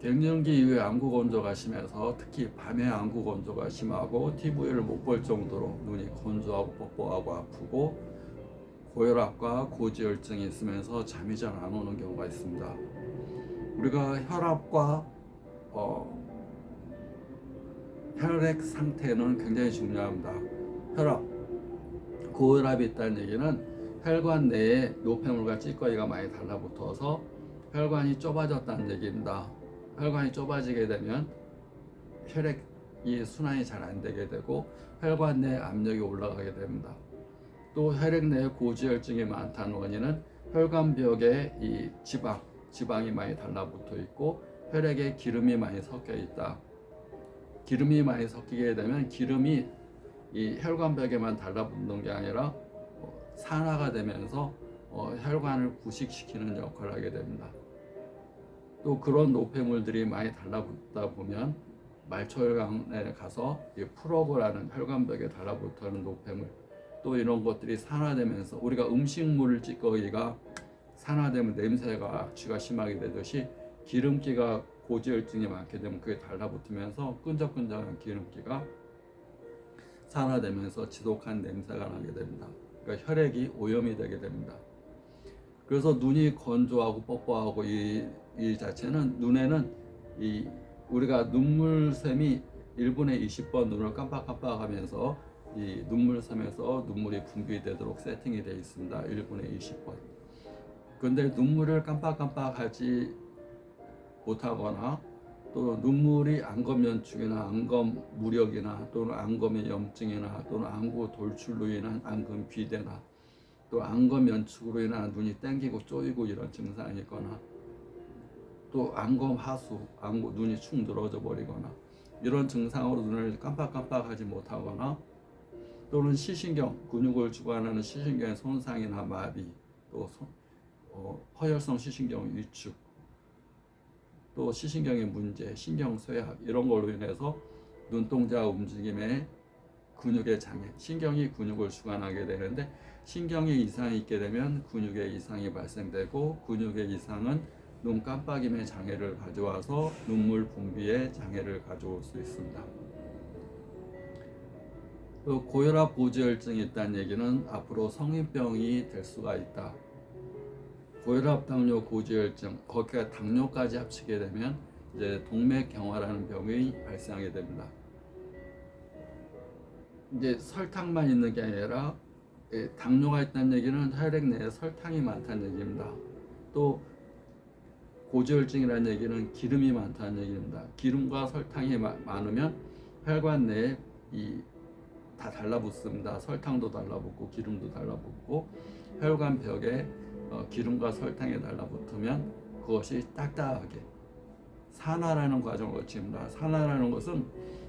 갱년기 이후에 안구 건조가 심해서 특히 밤에 안구 건조가 심하고 TV를 못 볼 정도로 눈이 건조하고 뻑뻑하고 아프고 고혈압과 고지혈증이 있으면서 잠이 잘 안 오는 경우가 있습니다. 우리가 혈압과 어, 혈액 상태는 굉장히 중요합니다. 혈압, 고혈압이 있다는 얘기는 혈관 내에 노폐물과 찌꺼기가 많이 달라붙어서 혈관이 좁아졌다는 얘기입니다. 혈관이 좁아지게 되면 혈액이 순환이 잘 안 되게 되고 혈관 내 압력이 올라가게 됩니다. 또 혈액 내에 고지혈증이 많다는 원인은 혈관 벽에 이 지방, 지방이 많이 달라붙어 있고 혈액에 기름이 많이 섞여 있다. 기름이 많이 섞이게 되면 기름이 이 혈관 벽에만 달라붙는 게 아니라 어, 산화가 되면서 어, 혈관을 부식시키는 역할을 하게 됩니다. 또 그런 노폐물들이 많이 달라붙다 보면 말초혈관에 가서 이 프로그라는 혈관벽에 달라붙는 노폐물 또 이런 것들이 산화되면서 우리가 음식물 찌꺼기가 산화되면 냄새가 악취가 심하게 되듯이 기름기가 고지혈증이 많게 되면 그게 달라붙으면서 끈적끈적한 기름기가 산화되면서 지독한 냄새가 나게 됩니다. 그러니까 혈액이 오염이 되게 됩니다. 그래서 눈이 건조하고 뻑뻑하고 이, 이 자체는 눈에는 이 우리가 눈물샘이 1분에 20번 눈을 깜빡깜빡하면서 이 눈물샘에서 눈물이 분비되도록 세팅이 되어 있습니다. 1분에 20번. 근데 눈물을 깜빡깜빡하지 못하거나 또 눈물이 안검연충이나 안검 무력이나 또는 안검의 염증이나 또는 안구 돌출로 인한 안검 비대나 또 안검 연축으로 인한 눈이 땡기고 쪼이고 이런 증상이 있거나 또 안검 하수, 안구 눈이 축 늘어져 버리거나 이런 증상으로 눈을 깜빡깜빡하지 못하거나 또는 시신경 근육을 주관하는 시신경의 손상이나 마비 또 손- 어, 허혈성 시신경 위축 또 시신경의 문제, 신경 쇠약 이런 걸로 인해서 눈동자 움직임에 근육의 장애, 신경이 근육을 주관하게 되는데 신경의 이상이 있게 되면 근육의 이상이 발생되고 근육의 이상은 눈 깜빡임의 장애를 가져와서 눈물 분비에 장애를 가져올 수 있습니다. 또 고혈압 고지혈증이 있다는 얘기는 앞으로 성인병이 될 수가 있다. 고혈압, 당뇨, 고지혈증, 거기가 당뇨까지 합치게 되면 이제 동맥경화라는 병이 발생하게 됩니다. 이제 설탕만 있는 게 아니라 예, 당뇨가 있다는 얘기는 혈액 내에 설탕이 많다는 얘기입니다. 또 고지혈증이라는 얘기는 기름이 많다는 얘기입니다. 기름과 설탕이 마- 많으면 혈관 내에 이 다 달라붙습니다. 설탕도 달라붙고 기름도 달라붙고 혈관 벽에 어, 기름과 설탕이 달라붙으면 그것이 딱딱하게 산화라는 과정을 거칩니다. 산화라는 것은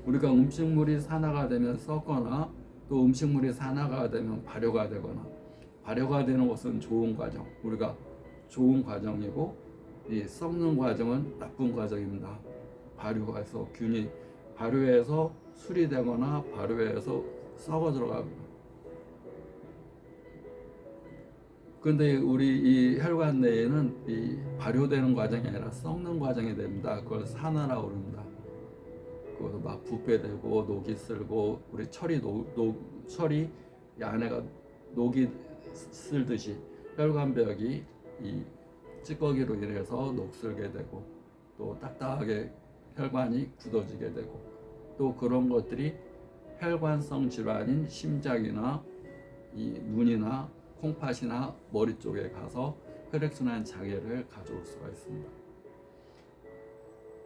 우리가 음식물이 산화가 되면 썩거나 또 음식물이 산화가 되면 발효가 되거나 발효가 되는 것은 좋은 과정 우리가 좋은 과정이고 이 썩는 과정은 나쁜 과정입니다. 발효해서 균이 발효해서 술이 되거나 발효해서 썩어 들어갑니다. 근데 우리 이 혈관 내에는 이 발효되는 과정이 아니라 썩는 과정이 됩니다. 그걸 산화라고 그럽니다. 그래서 막 부패되고 녹이 슬고 우리 철이 녹, 녹 철이 이 안에가 녹이 슬듯이 혈관벽이 이 찌꺼기로 인해서 녹슬게 되고 또 딱딱하게 혈관이 굳어지게 되고 또 그런 것들이 혈관성 질환인 심장이나 이 눈이나 콩팥이나 머리 쪽에 가서 혈액순환 장애를 가져올 수가 있습니다.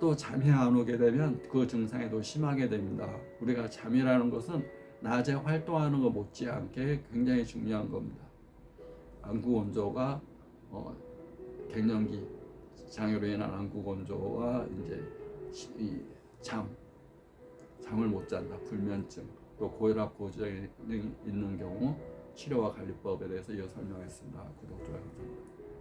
또 잠이 안 오게 되면 그 증상이 더 심하게 됩니다. 우리가 잠이라는 것은 낮에 활동하는 것 못지않게 굉장히 중요한 겁니다. 안구 건조가 어, 갱년기 장애로 인한 안구 건조와 이제 잠, 잠을 못 잔다, 불면증, 또 고혈압 고지혈증이 있는 경우 치료와 관리법에 대해서 이어 설명했습니다. 구독, 좋아요, 감사합니다.